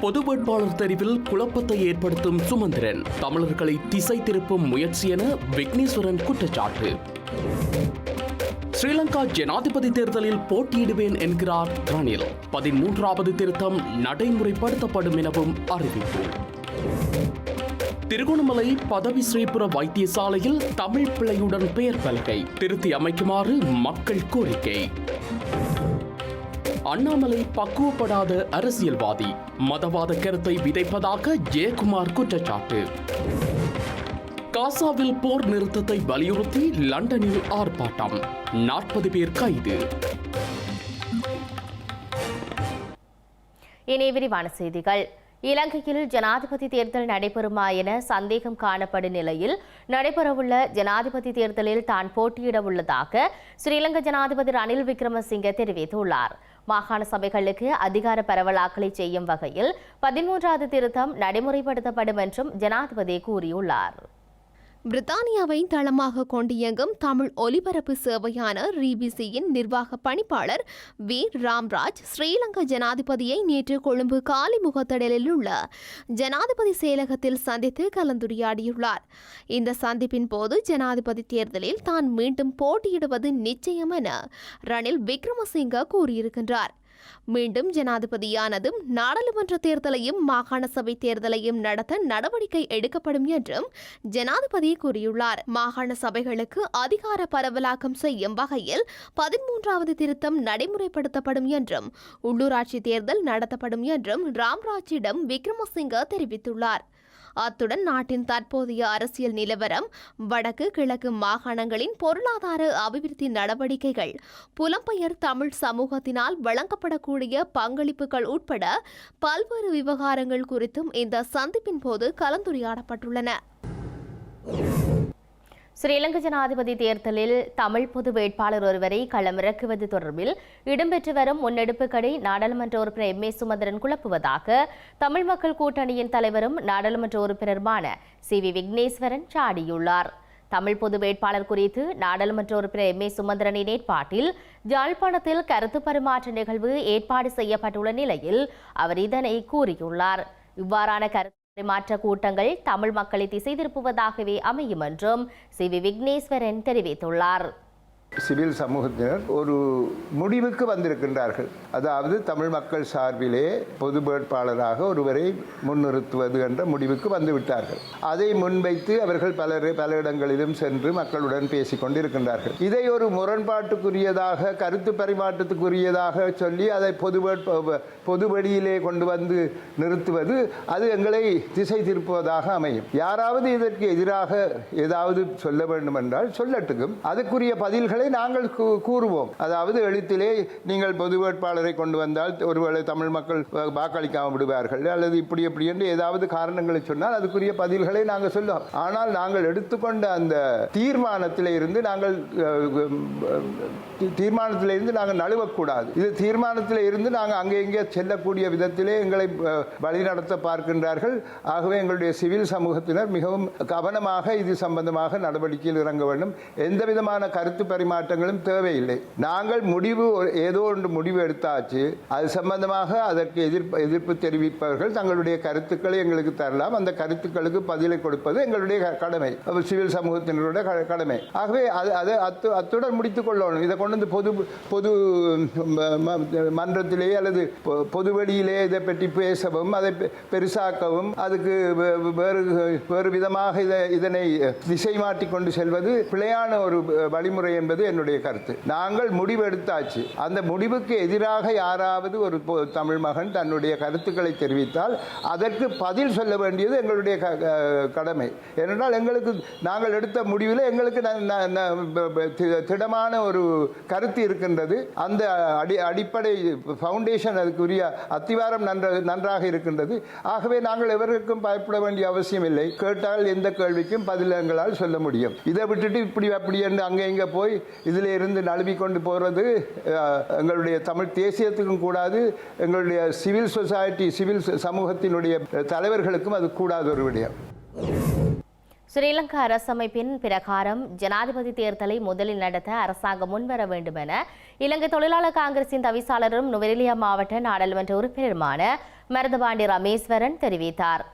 பொது வேட்பாளர் தெரிவில் குழப்பத்தை ஏற்படுத்தும் சுமந்திரன். தமிழர்களை திசை திருப்பும் முயற்சி என விக்னேஸ்வரன் குற்றச்சாட்டு. ஸ்ரீலங்கா ஜனாதிபதி தேர்தலில் போட்டியிடுவேன் என்கிறார் ரணில். பதிமூன்றாவது திருத்தம் நடைமுறைப்படுத்தப்படும் எனவும் அறிவிப்பு. திருகோணமலை பதவி ஸ்ரீபுர வைத்தியசாலையில் தமிழ் பிள்ளையுடன் பெயர் பலகை. திருத்தி அமைக்குமாறு மக்கள் கோரிக்கை. அண்ணாமலை பக்குவப்படாத அரசியல்வாதி மதவாத கருத்தை விதைப்பதாக ஜெயக்குமார் குற்றச்சாட்டு. காசாவில் போர் நிறுத்தத்தை வலியுறுத்தி லண்டனில் ஆர்ப்பாட்டம் நாற்பது பேர் கைது. இனி விரிவான செய்திகள். இலங்கையில் ஜனாதிபதி தேர்தல் நடைபெறுமா என சந்தேகம் காணப்படும் நிலையில் நடைபெறவுள்ள ஜனாதிபதி தேர்தலில் தான் போட்டியிட உள்ளதாக ஸ்ரீலங்கா ஜனாதிபதி ரணில் விக்ரமசிங்கே தெரிவித்துள்ளார். மாகாண சபைகளுக்கு அதிகார பரவலாக்கலை செய்யும் வகையில் பதிமூன்றாவது திருத்தம் நடைமுறைப்படுத்தப்படும் என்றும் ஜனாதிபதி கூறியுள்ளார். பிரித்தானியாவை தளமாக கொண்டு இயங்கும் தமிழ் ஒலிபரப்பு சேவையான ரீபிசியின் நிர்வாக பணிப்பாளர் வி. ராம்ராஜ் ஸ்ரீலங்கா ஜனாதிபதியை நேற்று கொழும்பு காலிமுகத்தடலில் உள்ள ஜனாதிபதி செயலகத்தில் சந்தித்து கலந்துரையாடியுள்ளார். இந்த சந்திப்பின் போது ஜனாதிபதி தேர்தலில் தான் மீண்டும் போட்டியிடுவது நிச்சயம் என ரணில் விக்ரமசிங்க கூறியிருக்கின்றார். மீண்டும் ஜனாதிபதியானதும் நாடாளுமன்ற தேர்தலையும் மாகாண சபை தேர்தலையும் நடத்த நடவடிக்கை எடுக்கப்படும் என்றும் ஜனாதிபதி கூறியுள்ளார். மாகாண சபைகளுக்கு அதிகார பரவலாக்கம் செய்யும் வகையில் பதிமூன்றாவது திருத்தம் நடைமுறைப்படுத்தப்படும் என்றும் உள்ளூராட்சி தேர்தல் நடத்தப்படும் என்றும் ராம்ராஜிடம் விக்ரமசிங்க தெரிவித்துள்ளார். அத்துடன் நாட்டின் தற்போதைய அரசியல் நிலவரம் வடக்கு கிழக்கு மாகாணங்களின் பொருளாதார அபிவிருத்தி நடவடிக்கைகள் புலம்பெயர் தமிழ் சமூகத்தினால் வழங்கப்படக்கூடிய பங்களிப்புகள் உட்பட பல்வேறு விவகாரங்கள் குறித்தும் இந்த சந்திப்பின் போது கலந்துரையாடப்பட்டுள்ளன. ஸ்ரீலங்கா ஜனாதிபதி தேர்தலில் தமிழ் பொது வேட்பாளர் ஒருவரை களமிறக்குவது தொடர்பில் இடம்பெற்று வரும் முன்னெடுப்புகளை நாடாளுமன்ற உறுப்பினர் எம் ஏ சுமந்திரன் குழப்புவதாக தமிழ் மக்கள் கூட்டணியின் தலைவரும் நாடாளுமன்ற உறுப்பினருமான சி வி விக்னேஸ்வரன் சாடியுள்ளார். தமிழ் பொது வேட்பாளர் குறித்து நாடாளுமன்ற உறுப்பினர் எம் ஏ சுமந்திரனின் ஏற்பாட்டில் ஜாழ்ப்பாணத்தில் கருத்து பரிமாற்ற நிகழ்வு ஏற்பாடு செய்யப்பட்டுள்ள நிலையில் அவர் இதனை கூறியுள்ளார். இவ்வாறான கருத்து மாற்ற கூட்டங்கள் தமிழ் மக்களை திசை திருப்புவதாகவே அமையும் என்றும் சி வி விக்னேஸ்வரன் தெரிவித்துள்ளார். சிவில் சமூகத்தினர் ஒரு முடிவுக்கு வந்திருக்கின்றார்கள். அதாவது தமிழ் மக்கள் சார்பிலே பொது வேட்பாளராக ஒருவரை முன்னிறுத்துவது என்ற முடிவுக்கு வந்துவிட்டார்கள். அதை முன்வைத்து அவர்கள் பலர் பல இடங்களிலும் சென்று மக்களுடன் பேசிக் கொண்டிருக்கின்றார்கள் இதை ஒரு முரண்பாட்டுக்குரியதாக கருத்து பரிமாற்றத்துக்குரியதாக சொல்லி அதை பொது பொது வழியிலே கொண்டு வந்து நிறுத்துவது அது எங்களை திசை திருப்புவதாக அமையும். யாராவது இதற்கு எதிராக ஏதாவது சொல்ல வேண்டும் என்றால் சொல்லட்டுக்கும். அதுக்குரிய பதில்கள் நாங்கள் கூ- கூறுவோம். அதாவது எழுத்திலே நீங்கள் பொது வேட்பாளரை கொண்டு வந்தால் ஒருவேளை தமிழ் மக்கள் வாக்களிக்காமல் விடுவார்கள். அல்லது இப்படி இப்படி என்று ஏதாவது காரணங்களை சொன்னால் அதுக்குரிய பதில்களை நாங்கள் சொல்லுவோம். ஆனால் நாங்கள் எடுத்துக்கொண்ட அந்த தீர்மானத்தில் இருந்து நாங்கள் தீர்மானத்தில் இருந்து நாங்கள் நழுவக்கூடாது. இது தீர்மானத்தில் இருந்து நாங்கள் அங்கே இங்கே செல்லக்கூடிய விதத்திலே எங்களை வழிநடத்த பார்க்கின்றார்கள். ஆகவே எங்களுடைய சிவில் சமூகத்தினர் மிகவும் கவனமாக இது சம்பந்தமாக நடவடிக்கையில் இறங்க வேண்டும். எந்த விதமான கருத்து பரிமாற்றங்களும் தேவையில்லை. நாங்கள் முடிவு ஏதோ ஒன்று முடிவு எடுத்தாச்சு அது சம்பந்தமாக அதற்கு எதிர்ப்பு எதிர்ப்பு தெரிவிப்பவர்கள் தங்களுடைய கருத்துக்களை எங்களுக்கு தரலாம். அந்த கருத்துக்களுக்கு பதிலை கொடுப்பது எங்களுடைய க- கடமை. சிவில் சமூகத்தினருடைய கடமை. ஆகவே அது அது அத்து அத்துடன் முடித்துக் கொள்ளணும். இதை கொண்டு வந்து பொது பொது மன்றத்திலேயே மன்றத்திலே அல்லது பொ- பொது வெளியிலே இதை பற்றி பேசவும் அதை பெருசாக்கவும் அதுக்கு வேறு வேறு விதமாக இதை இதனை திசை மாற்றி கொண்டு செல்வது பிழையான ஒரு வழிமுறை என்பது என்பது என்னுடைய கருத்து. நாங்கள் முடிவெடுத்தாச்சு. அந்த முடிவுக்கு எதிராக யாராவது ஒரு பொ- தமிழ் மகன் தன்னுடைய கருத்துக்களை தெரிவித்தால் அதற்கு பதில் சொல்ல வேண்டியது எங்களுடைய க- கடமை. ஏனென்றால் எங்களுக்கு நாங்கள் எடுத்த முடிவில் எங்களுக்கு தி- திடமான ஒரு கருத்து இருக்கின்றது. அந்த அடி அடிப்படை ஃபவுண்டேஷன் அதுக்குரிய அத்திவாரம் நன்ற நன்றாக இருக்கின்றது. ஆகவே நாங்கள் எவருக்கும் பயப்பட வேண்டிய அவசியம் இல்லை. கேட்டால் எந்த கேள்விக்கும் பதில் எங்களால் சொல்ல முடியும். இதை விட்டுட்டு இப்படி அப்படி என்று அங்கே இங்கே போய் இதில் இருந்து நழுவி கொண்டு போகிறது அஹ், எங்களுடைய தமிழ் தேசியத்துக்கும் கூடாது எங்களுடைய சிவில் சொசைட்டி சிவில் சமூகத்தினுடைய தலைவர்களுக்கும் அது கூடாத ஒரு விடயம். ஸ்ரீலங்கா அரசமைப்பின் பிரகாரம் ஜனாதிபதி தேர்தலை முதலில் நடத்த அரசாங்கம் முன்வர வேண்டும் என இலங்கை தொழிலாளர் காங்கிரசின் தவிசாளரும் நுவரெலியா மாவட்ட நாடாளுமன்ற உறுப்பினருமான மருதபாண்டி ரமேஸ்வரன் தெரிவித்தார்.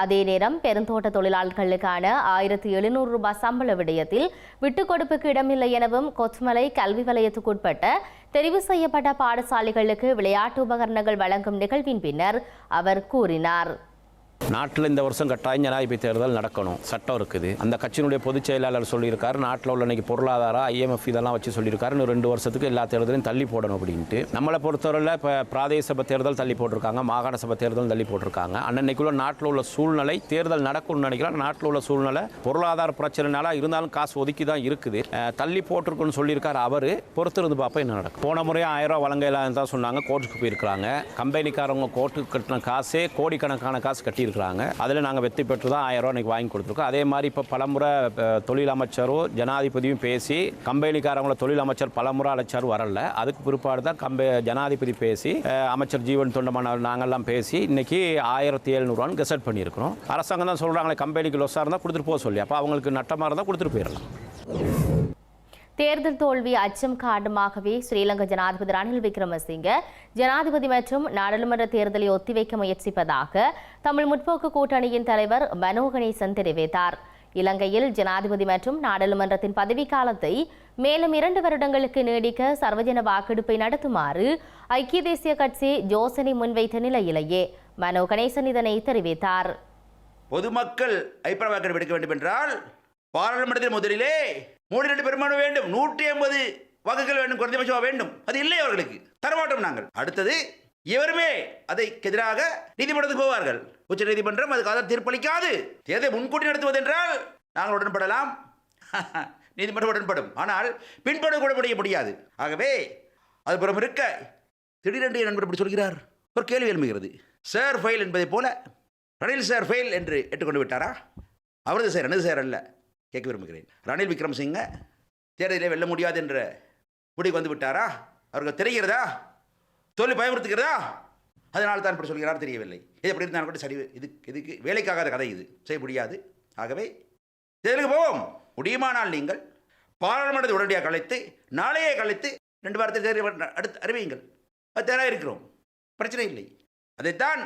அதே நேரம் பெருந்தோட்ட தொழிலாளர்களுக்கான ஆயிரத்தி எழுநூறு ரூபாய் சம்பள விடயத்தில் விட்டுக் கொடுப்புக்கு இடமில்லை எனவும் கொத்மலை கல்வி வலயத்துக்குட்பட்ட தெரிவு செய்யப்பட்ட பாடசாலைகளுக்கு விளையாட்டு உபகரணங்கள் வழங்கும் நிகழ்வின் பின்னர் அவர் கூறினார். நாட்டில் இந்த வருஷம் கட்டாயம் ஜனாதிபதி தேர்தல் நடக்கணும். சட்டம் இருக்குது. அந்த கட்சியினுடைய பொதுச் செயலாளர் சொல்லியிருக்காரு நாட்டில் உள்ள இன்னைக்கு பொருளாதாரம் ஐஎம்எஃப் இதெல்லாம் வச்சு சொல்லியிருக்காரு இன்னும் ரெண்டு வருஷத்துக்கு எல்லா தேர்தலையும் தள்ளி போடணும் அப்படின்ட்டு. நம்மளை பொறுத்தவரையில் இப்போ பிராதேச சபை தேர்தல் தள்ளி போட்டிருக்காங்க மாகாண சபை தேர்தல் தள்ளி போட்டிருக்காங்க. அன்னன்னைக்குள்ள நாட்டில் உள்ள சூழ்நிலை தேர்தல் நடக்கும்னு நினைக்கிறேன் நாட்டில் உள்ள சூழ்நிலை பொருளாதார பிரச்சனைனால இருந்தாலும் காசு ஒதுக்கி தான் இருக்குது. தள்ளி போட்டிருக்குன்னு சொல்லியிருக்காரு அவர். பொறுத்திருந்து பார்ப்போம் என்ன நடக்கும். போன முறையே ஆயிரம் ரூபா வழங்கலாம் தான் சொன்னாங்க. கோர்ட்டுக்கு போயிருக்கிறாங்க. கம்பெனிக்காரவங்க கோர்ட்டுக்கு கட்டின காசே கோடிக்கணக்கான காசு இருக்கிறாங்க அதில் நாங்கள் வெற்றி பெற்று தான் ஆயிரம் ரூபா இன்றைக்கி வாங்கி கொடுத்துருக்கோம். அதே மாதிரி இப்போ பலமுறை தொழில் அமைச்சரும் ஜனாதிபதியும் பேசி கம்பெனிக்காரங்கள தொழில் அமைச்சர் பலமுறை அழைச்சார் வரல. அதுக்கு பிற்பாடு தான் கம்பெ ஜனாதிபதி பேசி அமைச்சர் ஜீவன் தொண்டமான நாங்கள்லாம் பேசி இன்னைக்கு ஆயிரத்தி எழுநூறுவான்னு கெசட் பண்ணியிருக்கிறோம். அரசாங்கம் தான் சொல்கிறாங்களே கம்பெனிக்கு லொஸ்ஸாக இருந்தால் கொடுத்துட்டு போக சொல்லி. அப்போ அவங்களுக்கு நட்டமாக இருந்தால் கொடுத்துட்டு போயிடலாம். தேர்தல் தோல்வி அச்சம் காரணமாகவே ஸ்ரீலங்கா ஜனாதிபதி ரணில் விக்ரமசிங்க ஜனாதிபதி மற்றும் நாடாளுமன்ற தேர்தலை ஒத்திவைக்க முயற்சிப்பதாக தமிழ் முற்போக்கு கூட்டணியின் தலைவர் மனோ கணேசன் தெரிவித்தார். இலங்கையில் ஜனாதிபதி மற்றும் நாடாளுமன்றத்தின் பதவிக்காலத்தை மேலும் இரண்டு வருடங்களுக்கு நீடிக்க சர்வஜன வாக்கெடுப்பை நடத்துமாறு ஐக்கிய தேசிய கட்சி யோசனை முன்வைத்த நிலையிலேயே மனோ கணேசன் இதனை தெரிவித்தார். பொதுமக்கள் அபிப்பிராய வாக்கெடுப்பு எடுக்க வேண்டும் என்றால் பாராளுமன்றத்தில் முதலிலே மூணு ரெண்டு பெரும்பான்மை வேண்டும். நூற்றி ஐம்பது வாக்குகள் வேண்டும் குறைந்தபட்சமாக வேண்டும். அது இல்லை அவர்களுக்கு. தரமாட்டோம் நாங்கள். அடுத்தது எவருமே அதை எதிராக நீதிமன்றத்துக்கு போவார்கள். உச்ச நீதிமன்றம் அதுக்கு ஆதார தீர்ப்பளிக்காது. தேர்தலை முன்கூட்டி நடத்துவது என்றால் நாங்கள் உடன்படலாம். நீதிமன்றம் உடன்படும். ஆனால் பின்பட கூட முடிய முடியாது. ஆகவே அது புறம் இருக்க திடீரென்று நண்பர் இப்படி சொல்கிறார். ஒரு கேள்வி எழுப்புகிறது சார் ஃபைல் என்பதைப் போல ரணில் சார் ஃபைல் என்று ஏற்றுக்கொண்டு விட்டாரா? அவரது சார் எனது சார் அல்ல. கேட்க விரும்புகிறேன். ரணில் விக்ரமசிங்க தேர்தலை வெல்ல முடியாது என்ற முடிவுக்கு வந்து விட்டாரா? அவருக்கு தெரிகிறதா? தோல்வி பயமுறுத்துகிறதா? அதனால் தான் இப்படி சொல்கிறார் தெரியவில்லை. இது எப்படி இருந்தாலும் கூட சரி இது இதுக்கு வேலைக்காகாத கதை இது. செய்ய முடியாது. ஆகவே தேர்தலுக்கு போவோம். முடியுமானால் நீங்கள் பாராளுமன்றத்தை உடனடியாக கலைத்து நாளையே கலைத்து ரெண்டு வாரத்தில் தேர்தல் அடுத்து அறிவியுங்கள். அது தேராக இருக்கிறோம். பிரச்சனை இல்லை. அதைத்தான்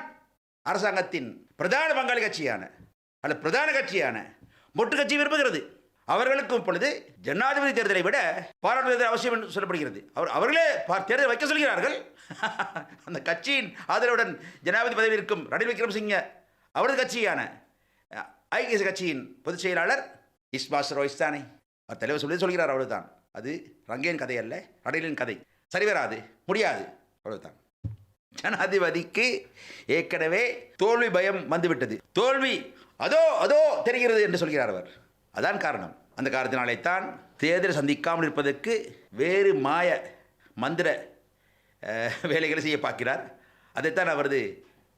அரசாங்கத்தின் பிரதான பங்காளி கட்சியான அல்ல பிரதான கட்சியான மொட்டு கட்சி விரும்புகிறது. அவர்களுக்கும் இப்பொழுது ஜனாதிபதி தேர்தலை விட பாராளுமன்ற தேர்தல் அவசியம் என்று சொல்லப்படுகிறது. அவர் அவர்களே பா- தேர்தல் வைக்க சொல்கிறார்கள். அந்த கட்சியின் ஆதரவுடன் ஜனாதிபதி பதவியில் இருக்கும் ரணில் விக்ரமசிங்க அவரது கட்சியான ஐக்கிய கட்சியின் பொதுச் செயலாளர் இஸ்மாஸ் ரோய்ஸ் அவர் தலைவர் சொல்லி சொல்கிறார் அவ்வளவுதான். அது ரங்கேன் கதை அல்ல ரணிலின் கதை. சரி வராது முடியாது அவ்வளவுதான். ஜனாதிபதிக்கு ஏற்கனவே தோல்வி பயம் வந்துவிட்டது. தோல்வி அதோ அதோ தெரிகிறது என்று சொல்கிறார் அவர். அதான் காரணம். அந்த காரணத்தினாலேத்தான் தேர்தல் சந்திக்காமல் இருப்பதற்கு வேறு மாய மந்திர வேலைகளை செய்ய பார்க்கிறார். அதைத்தான் அவரது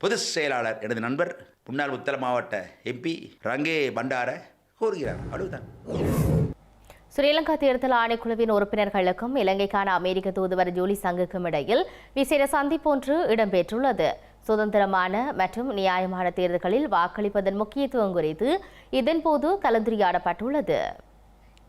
பொது செயலாளர் எனது நண்பர் முன்னாள் உத்தர மாவட்ட எம்பி ரங்கே பண்டார கூறுகிறார். அவ்வளவுதான். ஸ்ரீலங்கா தேர்தல் ஆணைக்குழுவின் உறுப்பினர்களுக்கும் இலங்கைக்கான அமெரிக்க தூதுவர் ஜூலி சங்குக்கும் இடையில் விசேட சந்திப்பொன்று இடம்பெற்றுள்ளது. சுதந்திரமான மற்றும் நியாயமான தேர்தல்களில் வாக்களிப்பதன் முக்கியத்துவம் குறித்து இதன்போது கலந்துரையாடப்பட்டுள்ளது.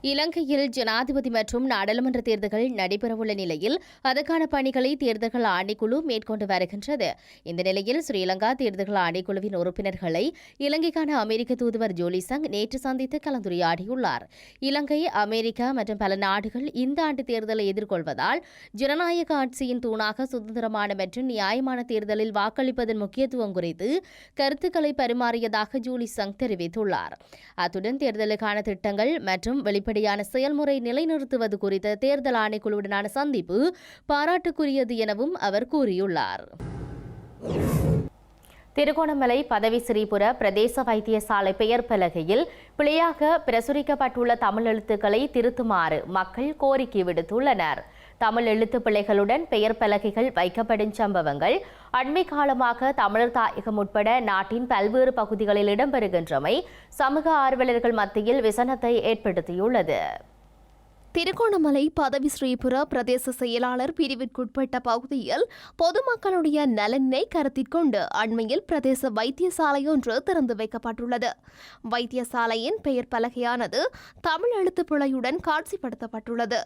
இலங்கையில் ஜனாதிபதி மற்றும் நாடாளுமன்ற தேர்தல்கள் நடைபெறவுள்ள நிலையில் அதற்கான பணிகளை தேர்தல்கள் ஆணைக்குழு மேற்கொண்டு வருகின்றது. இந்த நிலையில் ஸ்ரீலங்கா தேர்தல்கள் ஆணைக்குழுவின் உறுப்பினர்களை இலங்கைக்கான அமெரிக்க தூதுவர் ஜோலி சங் நேற்று சந்தித்து கலந்துரையாடியுள்ளார். இலங்கை அமெரிக்கா மற்றும் பல நாடுகள் இந்த ஆண்டு தேர்தலை எதிர்கொள்வதால் ஜனநாயக ஆட்சியின் தூணாக சுதந்திரமான மற்றும் நியாயமான தேர்தலில் வாக்களிப்பதன் முக்கியத்துவம் குறித்து கருத்துக்களை பரிமாறியதாக ஜூலி சங் தெரிவித்துள்ளார். அத்துடன் தேர்தலுக்கான திட்டங்கள் மற்றும் வெளிப்படை இப்படியான செயல்முறை நிலைநிறுத்துவது குறித்த தேர்தல் ஆணைக்குழுவுடனான சந்திப்பு பாராட்டுக்குரியது எனவும் அவர் கூறியுள்ளார். திருகோணமலை பதவி பிரதேச வைத்தியசாலை பெயர் பலகையில் பிழையாக பிரசுரிக்கப்பட்டுள்ள தமிழ் எழுத்துக்களை திருத்துமாறு மக்கள் கோரிக்கை விடுத்துள்ளனர். தமிழ் எழுத்து பிள்ளைகளுடன் பெயர் பலகைகள் வைக்கப்படும் சம்பவங்கள் அண்மை காலமாக தமிழர் தாயகம் உட்பட நாட்டின் பல்வேறு பகுதிகளில் இடம்பெறுகின்றமை சமூக ஆர்வலர்கள் மத்தியில் விசனத்தை ஏற்படுத்தியுள்ளது. திருகோணமலை பதவி ஸ்ரீபுர பிரதேச செயலாளர் பிரிவிற்குட்பட்ட பகுதியில் பொதுமக்களுடைய நலனை கருத்தில் கொண்டு அண்மையில் பிரதேச வைத்தியசாலை ஒன்று திறந்து வைக்கப்பட்டுள்ளது. வைத்தியசாலையின் பெயர் பலகையானது தமிழ் எழுத்துப்பிழையுடன் காட்சிப்படுத்தப்பட்டுள்ளது.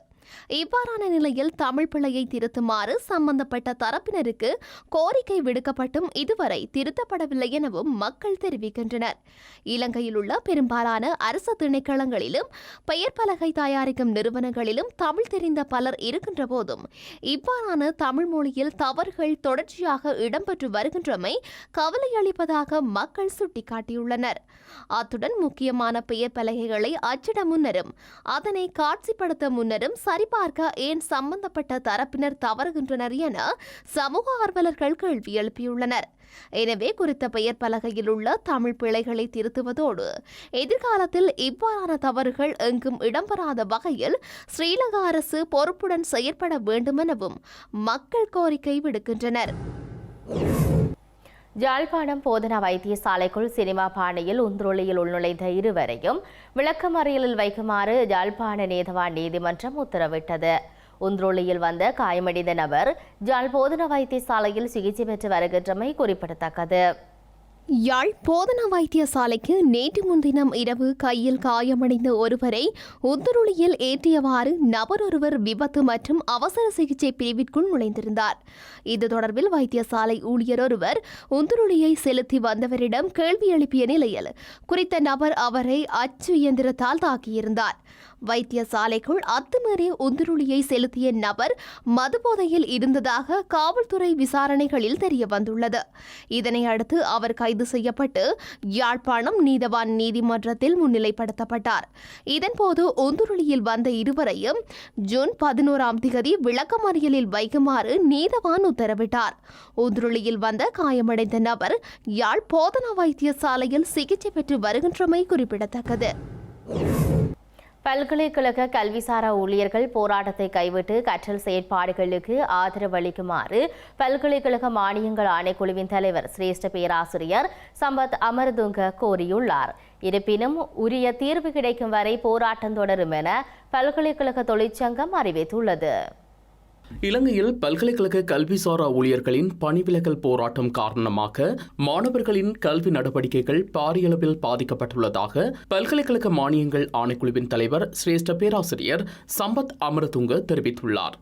இவ்வாறான நிலையில் தமிழ் பிழையை திருத்துமாறு சம்பந்தப்பட்ட தரப்பினருக்கு கோரிக்கை விடுக்கப்பட்டும் இதுவரை திருத்தப்படவில்லை எனவும் மக்கள் தெரிவிக்கின்றனர். இலங்கையில் உள்ள பெரும்பாலான அரசு திணைக்களங்களிலும் பெயர் பலகை தயாரிக்கும் நிறுவனங்களிலும் தமிழ் தெரிந்த பலர் இருக்கின்ற போதும் இவ்வாறான தமிழ் மொழியில் தவறுகள் தொடர்ச்சியாக இடம்பெற்று வருகின்றமை கவலையளிப்பதாக மக்கள் சுட்டிக்காட்டியுள்ளனர். அத்துடன் முக்கியமான பெயர் பலகைகளை அச்சிட முன்னரும் அதனை காட்சிப்படுத்த முன்னரும் சரிபார்க்க ஏன் சம்பந்தப்பட்ட தரப்பினர் தவறுகின்றனர் என சமூக ஆர்வலர்கள் கேள்வி எழுப்பியுள்ளனர். எனவே குறித்த பெயர் பலகையில் உள்ள தமிழ் பிழைகளை திருத்துவதோடு எதிர்காலத்தில் இவ்வாறான தவறுகள் எங்கும் இடம்பெறாத வகையில் ஸ்ரீலங்கா அரசு பொறுப்புடன் செயற்பட வேண்டுமெனவும் மக்கள் கோரிக்கை விடுக்கின்றனர். ஜாழ்ப்பாணம் போதனா வைத்தியசாலைக்குள் சினிமா பாணியில் உந்துருளியில் உள்நுழைந்த இருவரையும் விளக்கமறியலில் வைக்குமாறு ஜாழ்ப்பாண நீதவான் நீதிமன்றம் உத்தரவிட்டது. உந்துருளியில் வந்த காயமடைந்த நபர் ஜாழ் போதனா வைத்தியசாலையில் சிகிச்சை பெற்று வருகின்றமை குறிப்பிடத்தக்கது. யாழ் போதனா வைத்தியசாலைக்கு நேற்று முன்தினம் இரவு கையில் காயமடைந்த ஒருவரை உந்துருளியில் ஏற்றியவாறு நபரொருவர் விபத்து மற்றும் அவசர சிகிச்சை பிரிவிற்குள் நுழைந்திருந்தார். இது தொடர்பில் வைத்தியசாலை ஊழியர் ஒருவர் உந்துருளியை செலுத்தி வந்தவரிடம் கேள்வி எழுப்பிய நிலையில் குறித்த நபர் அவரை அச்சு இயந்திரத்தால் தாக்கியிருந்தார். வைத்தியசாலைக்குள் அத்துமீறி உந்துருளியை செலுத்திய நபர் மதுபோதையில் இருந்ததாக காவல்துறை விசாரணைகளில் தெரிய வந்துள்ளது இதனை அடுத்து அவர் கைது செய்யப்பட்டு யாழ்ப்பாணம் நீதவான் நீதிமன்றத்தில் முன்னிலைப்படுத்தப்பட்டார். இதன்போது உந்துருளியில் வந்த இருவரையும் ஜூன் பதினோராம் திகதி விளக்கமறியலில் வைக்குமாறு நீதவான் உத்தரவிட்டார். உந்துருளியில் வந்த காயமடைந்த நபர் யாழ் போதனா வைத்தியசாலையில் சிகிச்சை பெற்று வருகின்றமை குறிப்பிடத்தக்கது. பல்கலைக்கழக கல்விசாரா ஊழியர்கள் போராட்டத்தை கைவிட்டு கற்றல் செயற்பாடுகளுக்கு ஆதரவு அளிக்குமாறு பல்கலைக்கழக மானியங்கள் ஆணைக்குழுவின் தலைவர் சிரேஷ்ட பேராசிரியர் சம்பத் அமர்துங்க கோரியுள்ளார். இருப்பினும் உரிய தீர்வு கிடைக்கும் வரை போராட்டம் தொடரும் என பல்கலைக்கழக தொழிற்சங்கம் அறிவித்துள்ளது. இலங்கையில் பல்கலைக்கழக கல்விசாரா ஊழியர்களின் பணிவிலகல் போராட்டம் காரணமாக மாணவர்களின் கல்வி நடவடிக்கைகள் பாரியளவில் பாதிக்கப்பட்டுள்ளதாக பல்கலைக்கழக மானியங்கள் ஆணைக்குழுவின் தலைவர் சிரேஷ்ட பேராசிரியர் சம்பத் அமரதுங்க தெரிவித்துள்ளார்.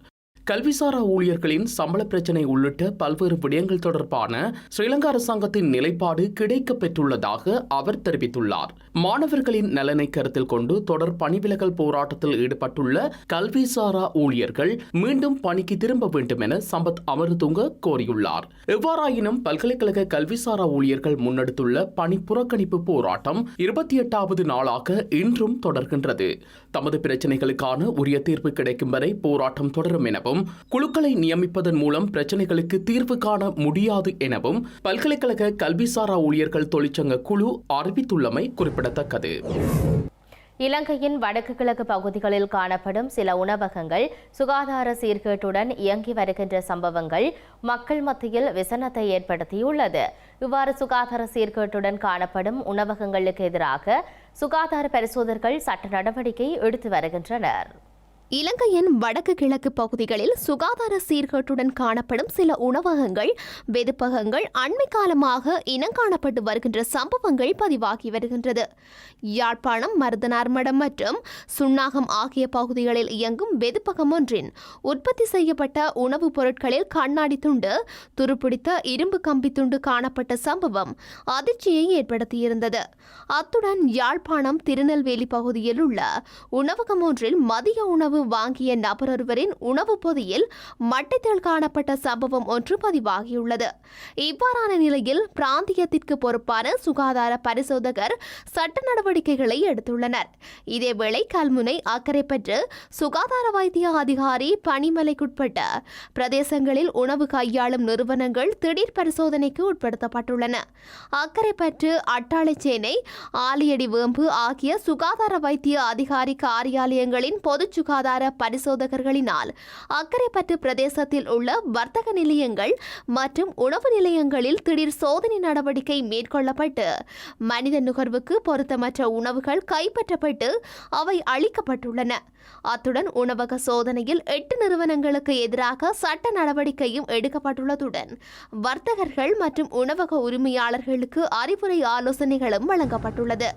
கல்விசாரா ஊழியர்களின் சம்பள பிரச்சினை உள்ளிட்ட பல்வேறு விடயங்கள் தொடர்பான ஸ்ரீலங்கா அரசாங்கத்தின் நிலைப்பாடு கிடைக்கப் பெற்றுள்ளதாக அவர் தெரிவித்துள்ளார். மாணவர்களின் நலனை கருத்தில் கொண்டு தொடர் பணிவிலகல் போராட்டத்தில் ஈடுபட்டுள்ள கல்விசாரா ஊழியர்கள் மீண்டும் பணிக்கு திரும்ப வேண்டும் என சம்பத் அமர்துங்க கோரியுள்ளார். எவ்வாறாயினும் பல்கலைக்கழக கல்விசாரா ஊழியர்கள் முன்னெடுத்துள்ள பணி புறக்கணிப்பு போராட்டம் இருபத்தி எட்டாவது நாளாக இன்றும் தொடர்கின்றது. தமது பிரச்சினைகளுக்கான உரிய தீர்வு கிடைக்கும் வரை போராட்டம் தொடரும் எனவும் குழுக்களை நியமிப்பதன் மூலம் பிரச்சினைகளுக்கு தீர்வு காண முடியாது எனவும் பல்கலைக்கழக கல்விசாரா ஊழியர்கள் தொழிற்சங்க குழு அறிவித்துள்ளமை குறிப்பிடத்தக்கது. இலங்கையின் வடக்கு கிழக்கு பகுதிகளில் காணப்படும் சில உணவகங்கள் சுகாதார சீர்கேட்டுடன் இயங்கி வருகின்ற சம்பவங்கள் மக்கள் மத்தியில் விசனத்தை ஏற்படுத்தியுள்ளது. இவ்வாறு சுகாதார சீர்கேட்டுடன் காணப்படும் உணவகங்களுக்கு எதிராக சுகாதார பரிசோதகர்கள் சட்ட நடவடிக்கை எடுத்து வருகின்றனர். இலங்கையின் வடக்கு கிழக்கு பகுதிகளில் சுகாதார சீர்கேட்டுடன் காணப்படும் சில உணவகங்கள் வெதுப்பகங்கள் அண்மை காலமாக இனங்காணப்பட்டு வருகின்ற சம்பவங்கள் பதிவாகி வருகின்றது. யாழ்ப்பாணம் மருதனார்மடம் மற்றும் சுண்ணாகம் ஆகிய பகுதிகளில் இயங்கும் வெதுப்பகம் ஒன்றின் உற்பத்தி செய்யப்பட்ட உணவுப் பொருட்களில் கண்ணாடி துண்டு துருப்பிடித்த இரும்பு கம்பி துண்டு காணப்பட்ட சம்பவம் அதிர்ச்சியை ஏற்படுத்தியிருந்தது. அத்துடன் யாழ்ப்பாணம் திருநெல்வேலி பகுதியில் உள்ள உணவகம் ஒன்றில் மதிய உணவு வாங்கிய நபரொருவரின் உணவுப் பொதியில் மட்டைத்தேள் காணப்பட்ட சம்பவம் ஒன்று பதிவாகியுள்ளது. இவ்வாறான நிலையில் பிராந்தியத்திற்கு பொறுப்பான சுகாதார பரிசோதகர் சட்ட நடவடிக்கைகளை எடுத்துள்ளனர். இதேவேளை கல்முனை அக்கரைப்பற்று சுகாதார வைத்திய அதிகாரி பனிமலைக்குட்பட்ட பிரதேசங்களில் உணவு கையாளும் நிறுவனங்கள் திடீர் பரிசோதனைக்கு உட்படுத்தப்பட்டுள்ளன. அக்கரைப்பற்று அட்டாளைச்சேனை ஆலியடி வேம்பு ஆகிய சுகாதார வைத்திய அதிகாரி காரியாலயங்களின் பொது சுகாதார பரிசோதகர்களினால் அக்கரைப்பற்று பிரதேசத்தில் உள்ள வர்த்தக நிலையங்கள் மற்றும் உணவு நிலையங்களில் திடீர் சோதனை நடவடிக்கை மேற்கொள்ளப்பட்டு மனித நுகர்வுக்கு பொருத்தமற்ற உணவுகள் கைப்பற்றப்பட்டு அவை அளிக்கப்பட்டுள்ளன. அத்துடன் உணவக சோதனையில் எட்டு நிறுவனங்களுக்கு எதிராக சட்ட நடவடிக்கையும் எடுக்கப்பட்டுள்ளதுடன் வர்த்தகர்கள் மற்றும் உணவக உரிமையாளர்களுக்கு அறிவுரை ஆலோசனைகளும் வழங்கப்பட்டுள்ளது.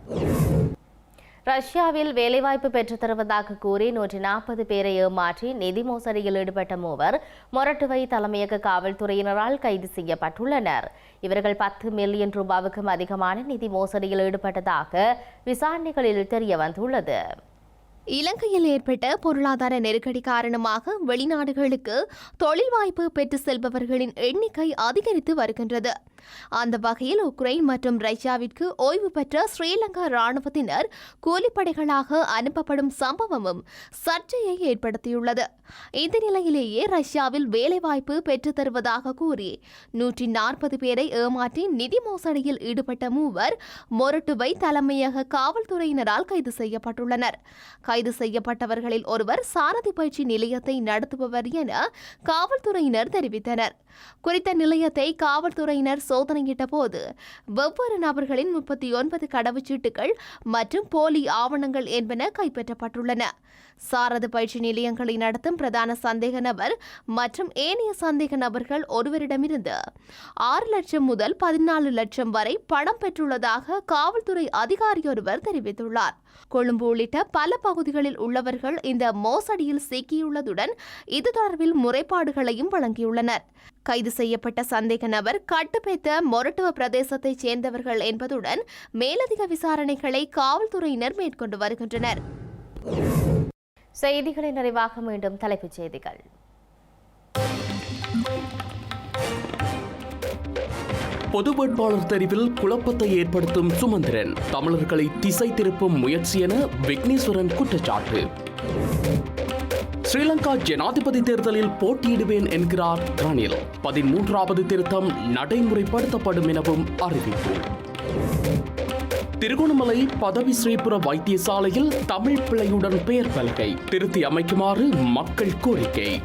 ரஷ்யாவில் வேலைவாய்ப்பு பெற்றுத் தருவதாக கூறி நூற்றி நாற்பது பேரை ஏமாற்றி நிதி மோசடியில் ஈடுபட்ட மூவர் மொரட்டுவை தலைமையக காவல்துறையினரால் கைது செய்யப்பட்டுள்ளனர். இவர்கள் பத்து மில்லியன் ரூபாவுக்கும் அதிகமான நிதி மோசடியில் ஈடுபட்டதாக விசாரணைகளில் தெரிய வந்துள்ளது. இலங்கையில் ஏற்பட்ட பொருளாதார நெருக்கடி காரணமாக வெளிநாடுகளுக்கு தொழில் வாய்ப்பு பெற்று செல்பவர்களின் எண்ணிக்கை அதிகரித்து வருகின்றது. அந்த வகையில் உக்ரைன் மற்றும் ரஷ்யாவிற்கு ஓய்வு பெற்ற ஸ்ரீலங்கா ராணுவத்தினர் கூலிப்படைகளாக அனுப்பப்படும் சம்பவமும் சர்ச்சையை ஏற்படுத்தியுள்ளது. இந்த நிலையிலேயே ரஷ்யாவில் வேலைவாய்ப்பு பெற்றுத் தருவதாக கூறி நூற்றி நாற்பது பேரை ஏமாற்றி நிதி மோசடியில் ஈடுபட்ட மூவர் மொரட்டுவை தலைமையக காவல்துறையினரால் கைது செய்யப்பட்டுள்ளனர். கைது செய்யப்பட்டவர்களில் ஒருவர் சாரதி பயிற்சி நிலையத்தை நடத்துபவர் என காவல்துறையினர் தெரிவித்தனர். குறித்த நிலையத்தை காவல்துறையினர் சோதனையிட்ட போது வெவ்வேறு நபர்களின் முப்பத்தி ஒன்பது கடவுச்சீட்டுகள் மற்றும் போலி ஆவணங்கள் என்பன கைப்பற்றப்பட்டுள்ளன. சாரது பயிற்சி நிலையங்களை நடத்தும் பிரதான சந்தேக நபர் மற்றும் ஏனைய சந்தேக நபர்கள் ஒருவரிடமிருந்து ஆறு லட்சம் முதல் பதினாலு லட்சம் வரை பணம் பெற்றுள்ளதாக காவல்துறை அதிகாரி ஒருவர் தெரிவித்துள்ளார். கொழும்பு உள்ளிட்ட பல பகுதிகளில் உள்ளவர்கள் இந்த மோசடியில் சிக்கியுள்ளதுடன் இது தொடர்பில் முறைப்பாடுகளையும் வழங்கியுள்ளனர். கைது செய்யப்பட்ட சந்தேக நபர் கட்டுப்பேத்த மொரட்டுவ பிரதேசத்தைச் சேர்ந்தவர்கள் என்பதுடன் மேலதிக விசாரணைகளை காவல்துறையினர் மேற்கொண்டு வருகின்றனர். செய்திகளை நிறைவாக மீண்டும் தலைப்புச் செய்திகள். பொது வேட்பாளர் தெரிவில் குழப்பத்தை ஏற்படுத்தும் சுமந்திரன் தமிழர்களை திசை திருப்பும் முயற்சி என விக்னேஸ்வரன் குற்றச்சாட்டு. ஸ்ரீலங்கா ஜனாதிபதி தேர்தலில் போட்டியிடுவேன் என்கிறார் ரணில். பதிமூன்றாவது திருத்தம் நடைமுறைப்படுத்தப்படும் எனவும் அறிவிப்பு. திருகோணமலை பதவி ஸ்ரீபுர வைத்தியசாலையில் தமிழ் பிள்ளையுடன் பெயர் பலகை திருத்தி அமைக்குமாறு மக்கள் கோரிக்கை.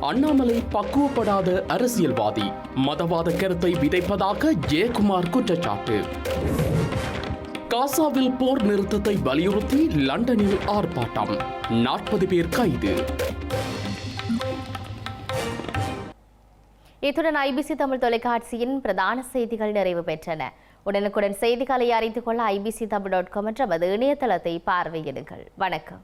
அண்ணாமலை பக்குவப்படாத அரசியல்வாதி. மதவாத கருத்தை விதைப்பதாக ஜெயக்குமார் குற்றச்சாட்டு. காசாவில் போர் நிறுத்தத்தை வலியுறுத்தி லண்டனில் ஆர்ப்பாட்டம். நாற்பது பேர் கைது. இத்துடன் ஐபிசி தமிழ் தொலைக்காட்சியின் பிரதான செய்திகள் நிறைவு பெற்றன. உடனுக்குடன் செய்திகளை அறிந்து கொள்ள ஐபிசி தமிழ் டாட் காம் என்ற இணையதளத்தை பார்வையிடுங்கள். வணக்கம்.